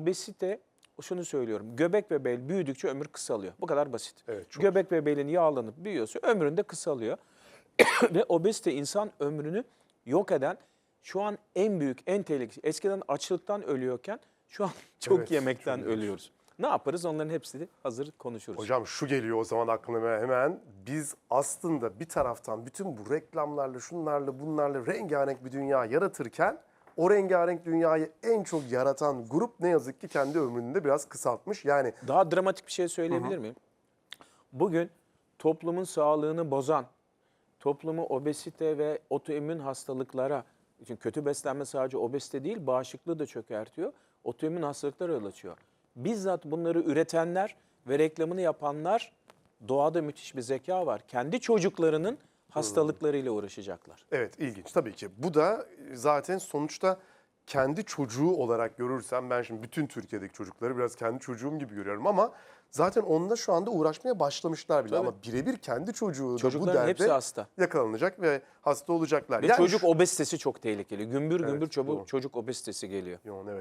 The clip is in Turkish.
obezite şunu söylüyorum. Göbek ve bel büyüdükçe ömür kısalıyor. Bu kadar basit. Evet, çok Göbek ve belin yağlanıp büyüyorsa ömründe kısalıyor. ve obezite insan ömrünü yok eden şu an en büyük, en tehlikeli. Eskiden açlıktan ölüyorken şu an çok Evet, yemekten çok ölüyoruz. Ne yaparız? Onların hepsini hazır konuşuruz. Hocam şu geliyor o zaman aklıma hemen. Biz aslında bir taraftan bütün bu reklamlarla, şunlarla, bunlarla rengarenk bir dünya yaratırken o rengarenk dünyayı en çok yaratan grup ne yazık ki kendi ömrünü de biraz kısaltmış. Yani Daha dramatik bir şey söyleyebilir miyim? Bugün toplumun sağlığını bozan, toplumu obezite ve otoimmün hastalıklara, çünkü kötü beslenme sadece obezite değil, bağışıklığı da çökertiyor, otoimmün hastalıklara yol açıyor. Bizzat bunları üretenler ve reklamını yapanlar doğada müthiş bir zeka var. Kendi çocuklarının hastalıklarıyla uğraşacaklar. Evet ilginç tabii ki. Bu da zaten sonuçta kendi çocuğu olarak görürsem ben şimdi bütün Türkiye'deki çocukları biraz kendi çocuğum gibi görüyorum ama zaten onunla şu anda uğraşmaya başlamışlar bile Tabii. ama birebir kendi çocuğu da bu Çocukların hepsi derde hasta. yakalanacak ve hasta olacaklar. Ve Yani çocuk obezitesi çok tehlikeli. Gümbür gümbür Evet, çabuk doğru. çocuk obezitesi geliyor. Yoğun evet.